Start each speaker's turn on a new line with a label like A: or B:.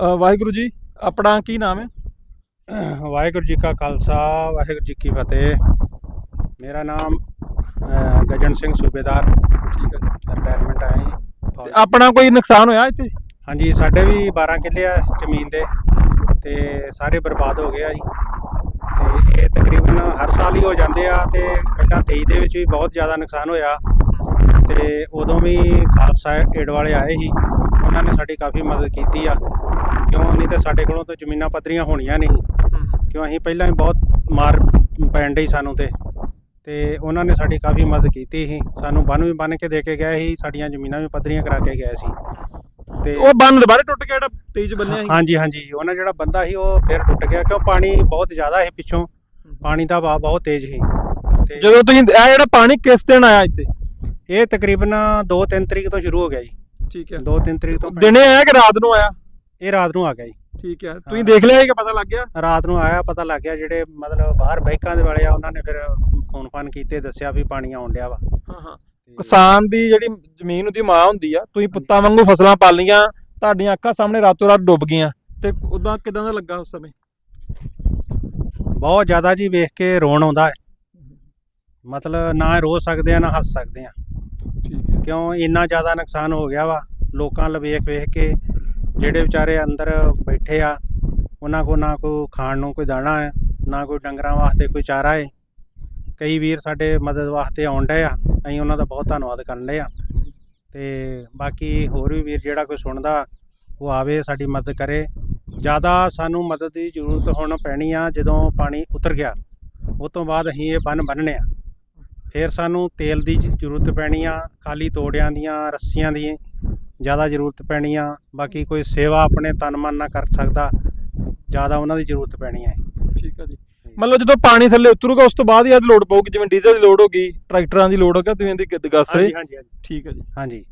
A: ਅ, ਵਾਹਿਗੁਰੂ ਜੀ ਆਪਣਾ ਕੀ ਨਾਮ ਹੈ?
B: ਵਾਹਿਗੁਰੂ ਜੀ ਕਾ ਖਾਲਸਾ ਵਾਹਿਗੁਰੂ ਜੀ ਕੀ ਫਤਿਹ। ਮੇਰਾ ਨਾਮ ਅਹ, ਗਜਨ ਸਿੰਘ ਸੂਬੇਦਾਰ।
A: ਠੀਕ ਹੈ
B: ਰਿਟਾਇਰਮੈਂਟ ਆਇਆ ਜੀ।
A: ਤੇ
B: ਫੌਜ-
A: ਆਪਣਾ ਕੋਈ ਨੁਕਸਾਨ ਹੋਇਆ ਇੱਥੇ?
B: ਹਾਂਜੀ ਸਾਡੇ ਵੀ 12 ਕਿੱਲੇ ਆ ਜ਼ਮੀਨ ਦੇ ਤੇ ਸਾਰੇ ਬਰਬਾਦ ਹੋ ਗਏ ਆ ਜੀ। ਤੇ ਇਹ ਤਕਰੀਬਨ ਹਰ ਸਾਲ ਹੀ ਹੋ ਜਾਂਦੇ ਆ ਤੇ ਪਹਿਲਾਂ 23 ਦੇ ਵਿੱਚ ਵੀ ਬਹੁਤ ਜ਼ਿਆਦਾ ਨੁਕਸਾਨ ਹੋਇਆ। ਤੇ ਉਦੋਂ ਵੀ ਖਾਲਸਾ ਏਡ ਵਾਲੇ ਆਏ ਸੀ ਉਹਨਾਂ ਨੇ ਸਾਡੀ ਕਾਫੀ ਮਦਦ ਕੀਤੀ ਆ। ਕਿਉਂ? ਨਹੀਂ ਤੇ ਸਾਡੇ ਕੋਲੋਂ ਤਾਂ ਜ਼ਮੀਨਾਂ ਪੱਧਰੀਆਂ ਹੋਣੀਆਂ ਨਹੀਂ। ਕਿਉਂ? ਅਸੀਂ ਪਹਿਲਾਂ ਹੀ ਬਹੁਤ ਮਾਰ ਪੈਣ ਡਈ ਸਾਨੂੰ ਤੇ। ਤੇ ਉਹਨਾਂ ਨੇ ਸਾਡੀ ਕਾਫੀ ਮਦਦ ਕੀਤੀ ਸੀ। ਸਾਨੂੰ ਬੰਨ ਵੀ ਬੰਨ ਕੇ ਦੇ ਕੇ ਗਏ ਸੀ। ਸਾਡੀਆਂ ਜ਼ਮੀਨਾਂ ਵੀ ਪੱਧਰੀਆਂ ਕਰਾ ਕੇ ਗਏ ਸੀ। ਤੇ
A: ਉਹ ਬੰਨ ਦੁਬਾਰੇ ਟੁੱਟ ਗਿਆ ਜਿਹੜਾ ਤੇਜ ਬੰਨਿਆ ਸੀ?
B: ਹਾਂਜੀ ਹਾਂਜੀ। ਉਹਨਾਂ ਜਿਹੜਾ ਬੰਦਾ ਸੀ ਉਹ ਫਿਰ ਟੁੱਟ ਗਿਆ ਕਿਉਂ? ਪਾਣੀ ਬਹੁਤ ਜ਼ਿਆਦਾ ਸੀ ਪਿੱਛੋਂ। ਪਾਣੀ ਦਾ ਵਹਾਅ ਬਹੁਤ ਤੇਜ਼ ਸੀ। ਤੇ
A: ਜਦੋਂ ਤੁਸੀਂ ਇਹ ਜਿਹੜਾ ਪਾਣੀ ਕਿਸ ਦਿਨ ਆਇਆ ਇੱਥੇ?
B: ਇਹ ਤਕਰੀਬਨ 2-3 ਤਰੀਕ ਤੋਂ ਸ਼ੁਰੂ ਹੋ ਗਿਆ ਜੀ।
A: ਠੀਕ ਹੈ।
B: 2-3 ਤਰੀਕ ਤੋਂ
A: ਦਿਨੇ ਆਇਆ ਕਿ ਰਾਤ ਨੂੰ ਆਇਆ?
B: ਇਹ ਰਾਤ ਨੂੰ ਆ ਗਿਆ ਜੀ।
A: ਠੀਕ ਹੈ। ਤੁਸੀਂ ਦੇਖ ਲਿਆ ਕਿ ਪਤਾ ਲੱਗ ਗਿਆ?
B: ਰਾਤ ਨੂੰ ਆਇਆ ਪਤਾ ਲੱਗ ਗਿਆ ਜਿਹੜੇ ਮਤਲਬ ਬਾਹਰ ਬਾਈਕਾਂ ਦੇ ਵਾਲੇ ਆ ਉਹਨਾਂ ਨੇ ਫਿਰ ਫੋਨ ਫਾਨ ਕੀਤੇ ਦੱਸਿਆ ਵੀ ਪਾਣੀ ਆਉਣ ਡਿਆ ਵਾ।
A: ਹਾਂ ਹਾਂ। ਕਿਸਾਨ ਦੀ ਜਿਹੜੀ ਜ਼ਮੀਨ ਉਹਦੀ ਮਾਂ ਹੁੰਦੀ ਆ ਤੁਸੀਂ ਪੁੱਤਾਂ ਵਾਂਗੂ ਫਸਲਾਂ ਪਾਲੀਆਂ ਤੁਹਾਡੀਆਂ ਅੱਖਾਂ ਸਾਹਮਣੇ ਰਾਤੋਂ ਰਾਤ ਡੁੱਬ ਗਈਆਂ। ਤੇ ਉਦਾਂ ਕਿਦਾਂ ਦਾ ਲੱਗਾ ਉਸ ਸਮੇਂ?
B: ਬਹੁਤ ਜ਼ਿਆਦਾ ਜੀ ਵੇਖ ਕੇ ਰੋਣ ਆਉਂਦਾ ਹੈ। ਮਤਲਬ ਨਾ ਰੋ ਸਕਦੇ ਆ ਨਾ ਹੱਸ ਸਕਦੇ ਆ।
A: ਠੀਕ ਹੈ।
B: ਕਿਉਂ? ਇੰਨਾ ਜ਼ਿਆਦਾ ਨੁਕਸਾਨ ਹੋ ਗਿਆ ਵਾ। ਲੋਕਾਂ ਲ ਵੇਖ ਵੇਖ ਕੇ ਜਿਹੜੇ ਵਿਚਾਰੇ ਅੰਦਰ ਬੈਠੇ ਆ, ਉਹਨਾਂ ਕੋ ਨਾ ਕੋ ਖਾਣ ਨੂੰ ਕੋਈ ਦਾਣਾ ਹੈ, ਨਾ ਕੋਈ ਡੰਗਰਾਂ ਵਾਸਤੇ ਕੋਈ ਚਾਰਾ ਹੈ। ਕਈ ਵੀਰ ਸਾਡੇ ਮਦਦ ਵਾਸਤੇ ਆਉਣ ਡਏ ਆ, ਅਸੀਂ ਉਹਨਾਂ ਦਾ ਬਹੁਤ ਧੰਨਵਾਦ ਕਰਨ ਡਏ ਆ। ਤੇ ਬਾਕੀ ਹੋਰ ਵੀ ਵੀਰ ਜਿਹੜਾ ਕੋਈ ਸੁਣਦਾ, ਉਹ ਆਵੇ, ਸਾਡੀ ਮਦਦ ਕਰੇ। ਜ਼ਿਆਦਾ ਸਾਨੂੰ ਮਦਦ ਦੀ ਜ਼ਰੂਰਤ ਹੁਣ ਪੈਣੀ ਆ, ਜਦੋਂ ਪਾਣੀ ਉਤਰ ਗਿਆ। ਉਸ ਤੋਂ ਬਾਅਦ ਅਸੀਂ ਇਹ ਬੰਨ ਬੰਨਣੇ ਆ। ਫਿਰ ਸਾਨੂੰ ਤੇਲ ਦੀ ਜ਼ਰੂਰਤ ਪੈਣੀ ਆ, ਖਾਲੀ ਤੋੜਿਆਂ ਦੀਆਂ, ਰੱਸੀਆਂ ਦੀ। ਜ਼ਿਆਦਾ ਜ਼ਰੂਰਤ ਪੈਣੀ ਆ ਬਾਕੀ ਕੋਈ ਸੇਵਾ ਆਪਣੇ ਤਨ ਮਨ ਨਾਲ ਕਰ ਸਕਦਾ ਜ਼ਿਆਦਾ ਉਹਨਾਂ ਦੀ ਜ਼ਰੂਰਤ ਪੈਣੀ ਹੈ
A: ਠੀਕ ਹੈ ਜੀ। ਮਤਲਬ ਜਦੋਂ ਪਾਣੀ ਥੱਲੇ ਉਤਰੂਗਾ ਉਸ ਤੋਂ ਬਾਅਦ ਹੀ ਇਹਦੀ ਲੋਡ ਪਊਗੀ ਜਿਵੇਂ ਡੀਜ਼ਲ ਦੀ ਲੋਡ ਹੋ ਗਈ ਟਰੈਕਟਰਾਂ ਦੀ ਲੋਡ ਹੋ ਗਿਆ ਤੁਸੀਂ ਇਹਦੀ ਦੱਸ ਰਹੇ
B: ਹਾਂਜੀ ਹਾਂਜੀ।
A: ਠੀਕ ਹੈ ਜੀ।
B: ਹਾਂਜੀ।